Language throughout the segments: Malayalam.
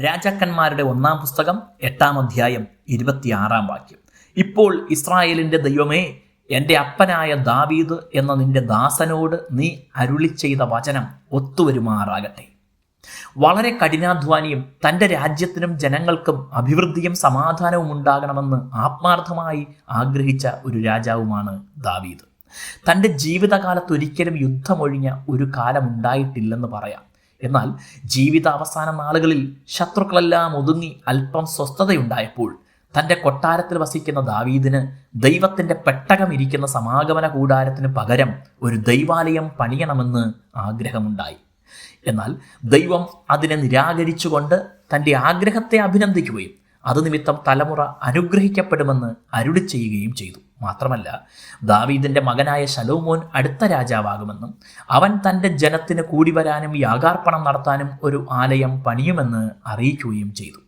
രാജാക്കന്മാരുടെ ഒന്നാം പുസ്തകം എട്ടാം അധ്യായം ഇരുപത്തിയാറാം വാക്യം. ഇപ്പോൾ ഇസ്രായേലിന്റെ ദൈവമേ എന്റെ അപ്പനായ ദാവീദ് എന്ന നിന്റെ ദാസനോട് നീ അരുളി ചെയ്ത വചനം ഒത്തുവരുമാറാകട്ടെ. വളരെ കഠിനാധ്വാനിയും തന്റെ രാജ്യത്തിനും ജനങ്ങൾക്കും അഭിവൃദ്ധിയും സമാധാനവും ഉണ്ടാകണമെന്ന് ആത്മാർത്ഥമായി ആഗ്രഹിച്ച ഒരു രാജാവുമാണ് ദാവീദ്. തന്റെ ജീവിതകാലത്ത് ഒരിക്കലും യുദ്ധമൊഴിഞ്ഞ ഒരു കാലം ഉണ്ടായിട്ടില്ലെന്ന് പറയാം. എന്നാൽ ജീവിതാവസാന നാളുകളിൽ ശത്രുക്കളെല്ലാം ഒതുങ്ങി അല്പം സ്വസ്ഥതയുണ്ടായപ്പോൾ തന്റെ കൊട്ടാരത്തിൽ വസിക്കുന്ന ദാവീദിന് ദൈവത്തിന്റെ പെട്ടകം ഇരിക്കുന്ന സമാഗമന കൂടാരത്തിന് പകരം ഒരു ദൈവാലയം പണിയണമെന്ന് ആഗ്രഹമുണ്ടായി. എന്നാൽ ദൈവം അതിനെ നിരാകരിച്ചുകൊണ്ട് തന്റെ ആഗ്രഹത്തെ അഭിനന്ദിക്കുകയും അത് നിമിത്തം തലമുറ അനുഗ്രഹിക്കപ്പെടുമെന്ന് അരുളി ചെയ്യുകയും ചെയ്തു. മാത്രമല്ല ദാവീദിന്റെ മകനായ ശലോമോൻ അടുത്ത രാജാവാകുമെന്നും അവൻ തന്റെ ജനത്തിന് കൂടി വരാനും യാഗാർപ്പണം നടത്താനും ഒരു ആലയം പണിയുമെന്ന് അറിയിക്കുകയും ചെയ്തു.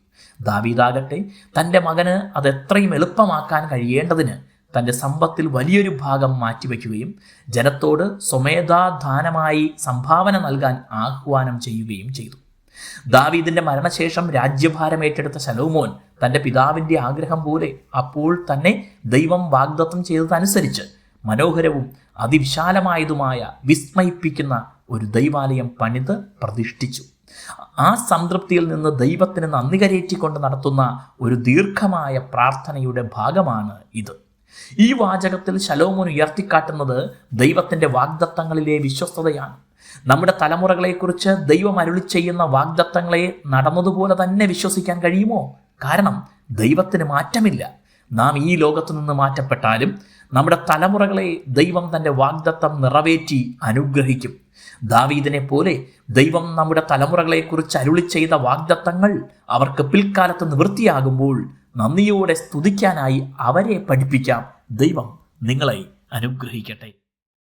ദാവീദാകട്ടെ തന്റെ മകന് അത് എത്രയും എളുപ്പമാക്കാൻ കഴിയേണ്ടതിന് തന്റെ സമ്പത്തിൽ വലിയൊരു ഭാഗം മാറ്റിവെക്കുകയും ജനത്തോട് സ്വമേധാദാനമായി സംഭാവന നൽകാൻ ആഹ്വാനം ചെയ്യുകയും ചെയ്തു. ദാവീദിന്റെ മരണശേഷം രാജ്യഭാരം ഏറ്റെടുത്ത ശലോമോൻ തന്റെ പിതാവിന്റെ ആഗ്രഹം പോലെ അപ്പോൾ തന്നെ ദൈവം വാഗ്ദത്തം ചെയ്തതനുസരിച്ച് മനോഹരവും അതിവിശാലമായതുമായ വിസ്മയിപ്പിക്കുന്ന ഒരു ദൈവാലയം പണിത് പ്രതിഷ്ഠിച്ചു. ആ സംതൃപ്തിയിൽ നിന്ന് ദൈവത്തിന് നന്ദി കരയേറ്റിക്കൊണ്ട് നടത്തുന്ന ഒരു ദീർഘമായ പ്രാർത്ഥനയുടെ ഭാഗമാണ് ഇത്. ഈ വാചകത്തിൽ ശലോമോൻ ഉയർത്തിക്കാട്ടുന്നത് ദൈവത്തിന്റെ വാഗ്ദത്തങ്ങളിലെ വിശ്വസ്തതയാണ്. നമ്മുടെ തലമുറകളെക്കുറിച്ച് ദൈവം അരുളി ചെയ്യുന്ന വാഗ്ദത്തങ്ങളെ നടന്നതുപോലെ തന്നെ വിശ്വസിക്കാൻ കഴിയുമോ? കാരണം ദൈവത്തിന് മാറ്റമില്ല. നാം ഈ ലോകത്തു നിന്ന് മാറ്റപ്പെട്ടാലും നമ്മുടെ തലമുറകളെ ദൈവം തന്റെ വാഗ്ദത്തം നിറവേറ്റി അനുഗ്രഹിക്കും. ദാവീദിനെ പോലെ ദൈവം നമ്മുടെ തലമുറകളെക്കുറിച്ച് അരുളി ചെയ്ത വാഗ്ദത്തങ്ങൾ അവർക്ക് പിൽക്കാലത്ത് നിവൃത്തിയാകുമ്പോൾ നന്ദിയോടെ സ്തുതിക്കാനായി അവരെ പഠിപ്പിക്കാം. ദൈവം നിങ്ങളെ അനുഗ്രഹിക്കട്ടെ.